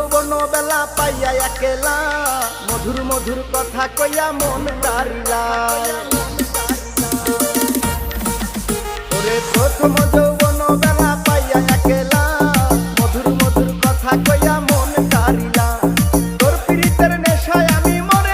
যৌবন বেলা পাইয়া একেলা। মধুর মধুর কথা কইয়া মন তারিলা প্রথম যৌবন